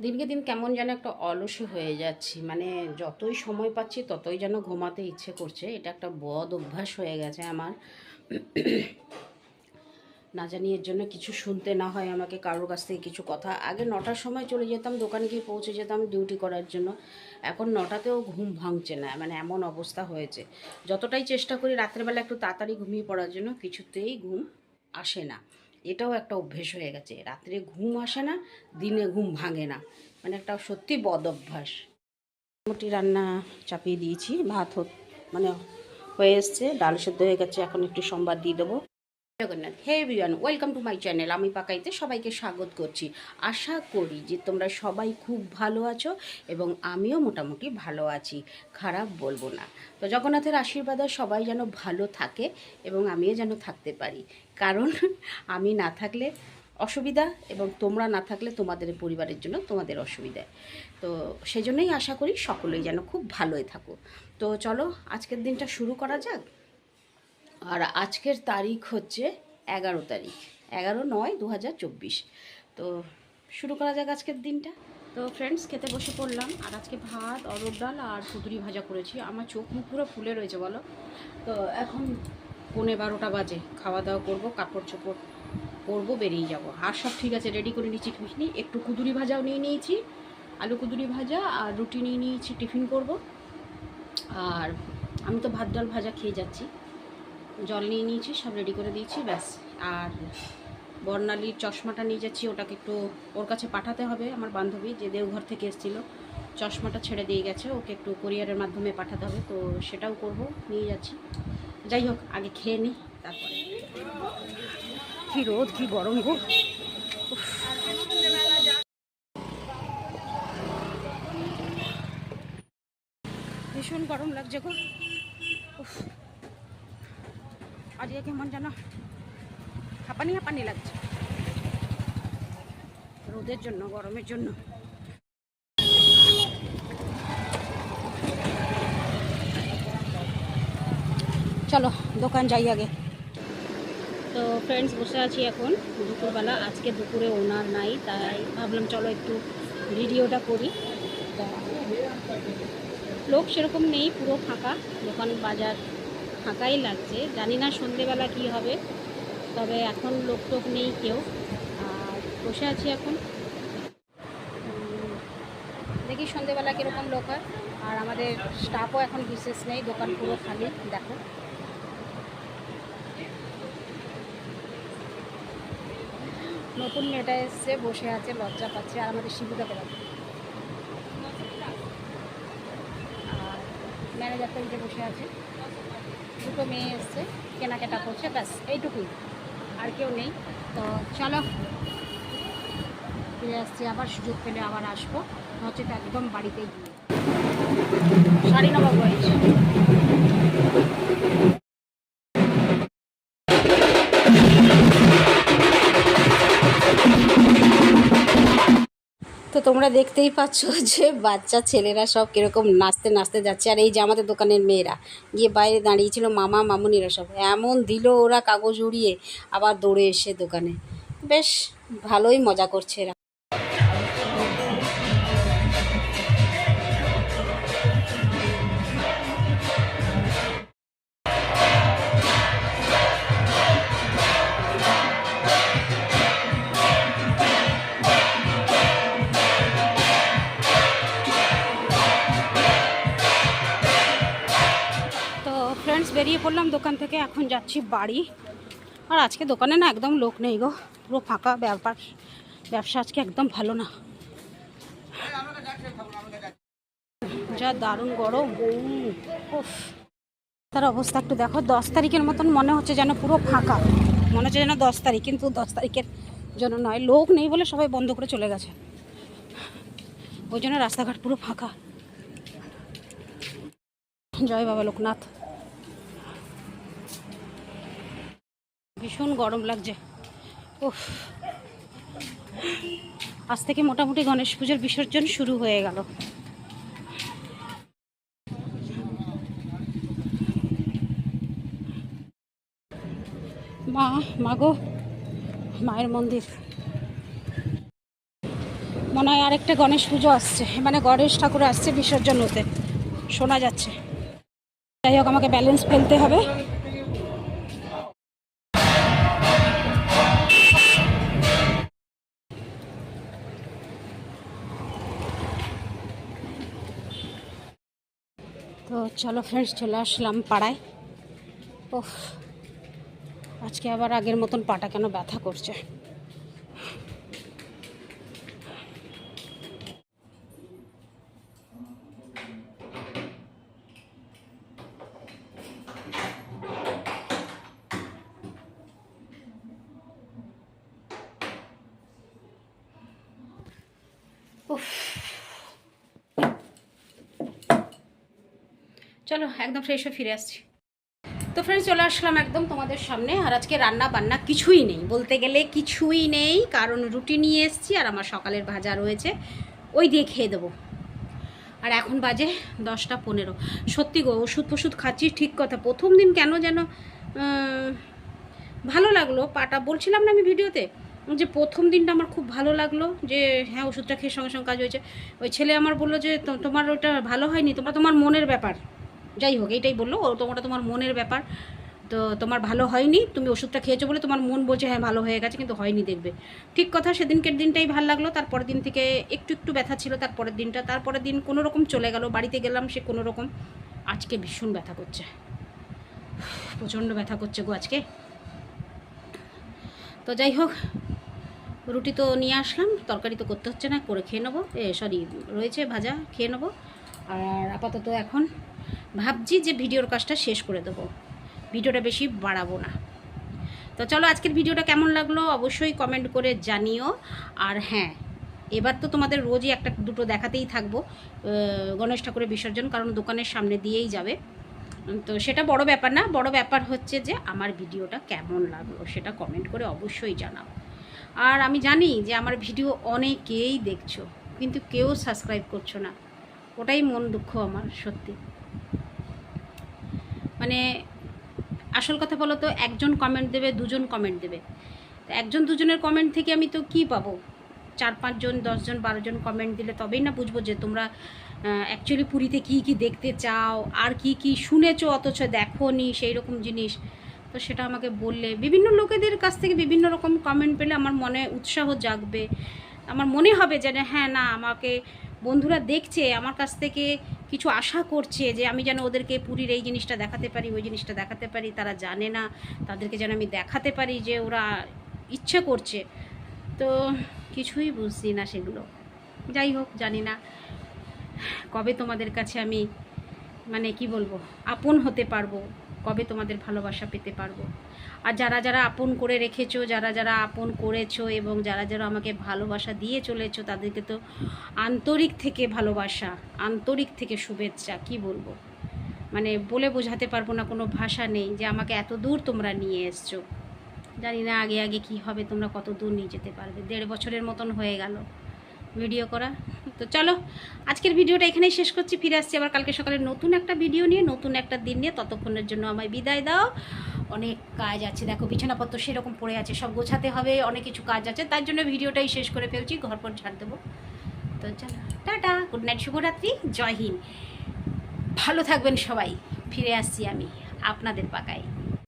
দিনকে দিন কেমন যেন একটা অলসে হয়ে যাচ্ছি। মানে যতই সময় পাচ্ছি, ততই যেন ঘুমাতে ইচ্ছে করছে। এটা একটা বদ অভ্যাস হয়ে গেছে আমার। না জানি এর জন্য কিছু শুনতে না হয় আমাকে কারোর কাছ থেকে কিছু কথা। আগে নটার সময় চলে যেতাম, দোকানে গিয়ে পৌঁছে যেতাম ডিউটি করার জন্য। এখন নটাতেও ঘুম ভাঙছে না মানে এমন অবস্থা হয়েছে। যতটাই চেষ্টা করি রাত্রেবেলা একটু তাড়াতাড়ি ঘুমিয়ে পড়ার জন্য, কিছুতেই ঘুম আসে না। এটাও একটা অভ্যেস হয়ে গেছে। রাত্রে ঘুম আসে না, দিনে ঘুম ভাঙে না। মানে একটা সত্যি বদ অভ্যাস। মোটামুটি রান্না চাপিয়ে দিয়েছি, ভাত মানে হয়ে এসছে, ডাল সেদ্ধ হয়ে গেছে, এখন একটু সোমবার দিয়ে দেবো। Jagannath. Hey everyone welcome to my channel আমি পাকাইতে সবাইকে স্বাগত করছি। আশা করি যে তোমরা সবাই খুব ভালো আছো এবং আমিও মোটামুটি ভালো আছি। খারাপ বলব না। তো জগন্নাথের আশীর্বাদে সবাই যেন ভালো থাকে এবং আমিও যেন থাকতে পারি। কারণ আমি না থাকলে অসুবিধা এবং তোমরা না থাকলে তোমাদের পরিবারের জন্য তোমাদের অসুবিধা। তো সেই জন্যই আশা করি সকলেই যেন খুব ভালোই থাকো তো চলো, আজকের দিনটা শুরু করা যাক। আর আজকের তারিখ হচ্ছে এগারো তারিখ, এগারো নয় দু তো শুরু করা যাক আজকের দিনটা। তো ফ্রেন্ডস খেতে বসে পড়লাম, আর আজকে ভাত অরড় ডাল আর কুদুরি ভাজা করেছি। আমার চোখ মুখ পুরো ফুলে রয়েছে, বলো। তো এখন পৌনে বারোটা বাজে খাওয়া দাওয়া করব কাপড় চোপড় পরবো, বেরিয়ে যাব। আর সব ঠিক আছে রেডি করে নিচ্ছি টিফিন। একটু কুদুরি ভাজাও নিয়ে নিয়েছি, আলু কুদুরি ভাজা আর রুটি নিয়ে নিয়েছি, টিফিন করব। আর আমি তো ভাত, ডাল, ভাজা খেয়ে যাচ্ছি। জল নিয়ে নিয়েছি, সব রেডি করে দিয়েছি, ব্যাস। আর বর্ণালীর চশমাটা নিয়ে যাচ্ছি, ওটাকে একটু ওর কাছে পাঠাতে হবে আমার বান্ধবী যে দেওঘর থেকে এসেছিল। চশমাটা ছেড়ে দিয়ে গেছে, ওকে একটু কোরিয়ারের মাধ্যমে পাঠাতে হবে, তো সেটাও করব, নিয়ে যাচ্ছি। যাই হোক, আগে খেয়ে নিই তারপরে। কী রোদ, কী গরম গো। ভীষণ গরম লাগছে গো। আজকে কেমন যেন হাঁপানি হাঁপানি লাগছে। রোদের জন্য, গরমের জন্য। চলো, দোকান যাই আগে। তো ফ্রেন্ডস বসে আছি এখন দুপুরবেলা। আজকে দুপুরে ওনার নাই, তাই ভাবলাম চলো একটু ভিডিওটা করি। লোক সেরকম নেই, পুরো ফাঁকা। দোকান, বাজার ফাঁকাই লাগছে। জানি না সন্ধেবেলা কি হবে, তবে এখন লোক টোক নেই কেউ। আর বসে আছি এখন। দেখি সন্ধেবেলা কীরকম লোক হয়। আর আমাদের স্টাফও এখন বিশেষ নেই, দোকান পুরো খালি, দেখো। নতুন মেয়েটা এসছে, বসে আছে, লজ্জা পাচ্ছে, আর আমাদের শিবুটা পেলাম ম্যানেজারটা উঠে বসে আছে। দুটো মেয়ে এসছে, কেনাকাটা করছে, ব্যাস, এইটুকুই। আর কেউ নেই। তো চলো, ফিরে আসছি আবার, সুযোগ পেলে আবার আসব। নচেত একদম বাড়িতেই গিয়ে। শাড়ি নেওয়া হয়েছে তোমরা দেখতেই পাচ্ছ যে বাচ্চা ছেলেরা সব কীরকম নাচতে নাচতে যাচ্ছে। আর এই যে আমাদের দোকানের মেয়েরা গিয়ে বাইরে দাঁড়িয়েছিল, মামা মামুনিরা সব। এমন দিল ওরা কাগজ উড়িয়ে, আবার দৌড়ে এসে দোকানে। বেশ ভালোই মজা করছে এরা। পড়লাম দোকান থেকে, এখন যাচ্ছি বাড়ি। আর আজকে দোকানে না একদম লোক নেই গো, পুরো ফাঁকা ব্যাপার। ব্যবসা আজকে একদম ভালো না। যা দারুণ গরম। তার অবস্থা একটু দেখো, দশ তারিখের মতন মনে হচ্ছে যেন পুরো ফাঁকা। মনে হচ্ছে যেন দশ তারিখ, কিন্তু দশ তারিখের জন্য নয়। লোক নেই বলে সবাই বন্ধ করে চলে গেছে। ওই জন্য রাস্তাঘাট পুরো ফাঁকা। জয় বাবা লোকনাথ। ভীষণ গরম লাগছে। উফ। আজ থেকে মোটামুটি গণেশ পুজোর বিসর্জন শুরু হয়ে গেল। মা মাগো মায়ের মন্দির। মনে হয় আরেকটা গণেশ পুজো আসছে। মানে গণেশ ঠাকুর আসছে বিসর্জন হতে। শোনা যাচ্ছে। যাই হোক, আমাকে ব্যালেন্স ফেলতে হবে। তো চলো ফ্রেন্ডস চলে আসলাম পাড়ায়। ও আজকে আবার আগের মতন পাটা কেন ব্যথা করছে? চলো, একদম ফ্রেশ হয়ে ফিরে আসছি। তো ফ্রেন্ডস চলে আসলাম একদম তোমাদের সামনে। আর আজকে রান্না বান্না কিছুই নেই। বলতে গেলে কিছুই নেই, কারণ রুটি নিয়ে এসেছি আর আমার সকালের ভাজা রয়েছে। ওই দিয়ে খেয়ে দেবো। আর এখন বাজে দশটা পনেরো। সত্যি গো, ওষুধ ফষুধ খাচ্ছি ঠিক কথা। প্রথম দিন কেন যেন ভালো লাগল। পাটা বলছিলাম না আমি ভিডিওতে যে প্রথম দিনটা আমার খুব ভালো লাগল যে হ্যাঁ ওষুধটা খেয়ে সঙ্গে সঙ্গে কাজ হয়েছে। ওই ছেলে আমার বলল যে তোমার ওটা ভালো হয়নি, তোমরা তোমার মনের ব্যাপার। যাই হোক এইটাই বলল। ও তোমরা তোমার মনের ব্যাপার। তো তোমার ভালো হয়নি, তুমি ওষুধটা খেয়েছো বলে তোমার মন বলছে হ্যাঁ ভালো হয়ে গেছে, কিন্তু হয়নি দেখবে। ঠিক কথা, সেদিনকের দিনটাই ভালো লাগল। তারপরের দিন থেকে একটু একটু ব্যথা ছিল তারপরের দিনটা। তারপরের দিন কোনো রকম চলে গেল, বাড়িতে গেলাম, সে কোনো রকম আজকে ভীষণ ব্যথা করছে। প্রচণ্ড ব্যথা করছে গো আজকে। তো যাই হোক, রুটি তো নিয়ে আসলাম, তরকারি তো করতে হচ্ছে না, করে খেয়ে নেব। এ, সরি, রয়েছে ভাজা, খেয়ে নেব। আর আপাতত এখন ভাবছি যে ভিডিওর কাজটা শেষ করে দেবো। ভিডিওটা বেশি বাড়াবো না। তো চলো আজকের ভিডিওটা কেমন লাগল অবশ্যই কমেন্ট করে জানিও। আর হ্যাঁ এবার তো তোমাদের রোজই একটা দুটো দেখাতেই থাকব গণেশ ঠাকুরের বিসর্জন, কারণ দোকানের সামনে দিয়েই যাবে। তো সেটা বড় ব্যাপার না, বড় ব্যাপার হচ্ছে যে আমার ভিডিওটা কেমন লাগল সেটা কমেন্ট করে অবশ্যই জানাও। আর আমি জানি যে আমার ভিডিও অনেকেই দেখছ, কিন্তু কেউ সাবস্ক্রাইব করছ না। ওটাই মন দুঃখ আমার, সত্যি। মানে আসল কথা বলো তো, একজন কমেন্ট দেবে, দুজন কমেন্ট দেবে। তো একজন দুজনের কমেন্ট থেকে আমি তো কি পাবো? চার, পাঁচজন, দশজন, বারোজন কমেন্ট দিলে তবেই না বুঝব যে তোমরা অ্যাকচুয়ালি পুরীতে কি কি দেখতে চাও, আর কি কি শুনেছো, অথচ দেখো নি সেই রকম জিনিস। তো সেটা আমাকে বললে, বিভিন্ন লোকেদের কাছ থেকে বিভিন্ন রকম কমেন্ট পেলে আমার মনে উৎসাহ জাগবে। আমার মনে হবে যে হ্যাঁ না, আমাকে বন্ধুরা দেখছে, আমার কাছ থেকে কিছু আশা করছে যে আমি যেন ওদেরকে পুরীর এই জিনিসটা দেখাতে পারি, ওই জিনিসটা দেখাতে পারি, তারা জানে না, তাদেরকে যেন আমি দেখাতে পারি যে ওরা ইচ্ছে করছে। তো কিছুই বুঝছি না সেগুলো। যাই হোক, জানি না কবে তোমাদের কাছে আমি মানে কি বলব, আপন হতে পারব। কবে তোমাদের ভালোবাসা পেতে পারব? আর যারা যারা আপন করে রেখেছো, যারা যারা আপন করেছ এবং যারা যারা আমাকে ভালোবাসা দিয়ে চলেছো, তাদেরকে তো আন্তরিক থেকে ভালোবাসা, আন্তরিক থেকে শুভেচ্ছা, কি বলব? মানে বলে বোঝাতে পারব না, কোনো ভাষা নেই যে আমাকে এত দূর তোমরা নিয়ে এসছো। জানি না আগে আগে কি হবে, তোমরা কত দূর নিয়ে যেতে পারবে। দেড় বছরের মতন হয়ে গেল। ভিডিও করা। তো চলো, আজকের ভিডিওটা এখানেই শেষ করছি, ফিরে আসছি আবার কালকে সকালে নতুন একটা ভিডিও নিয়ে, নতুন একটা দিন নিয়ে। ততক্ষণের জন্য আমায় বিদায় দাও। অনেক কাজ আছে, দেখো বিছানাপত্র সেরকম পড়ে আছে, সব গোছাতে হবে, অনেক কিছু কাজ আছে, তার জন্য ভিডিওটাই শেষ করে ফেলছি, ঘর পর ঝাড় দেবো। তো চলো, টাটা গুড নাইট শুভরাত্রি, জয় হিন্দ। ভালো থাকবেন সবাই, ফিরে আসছি আমি আপনাদের পাকায়।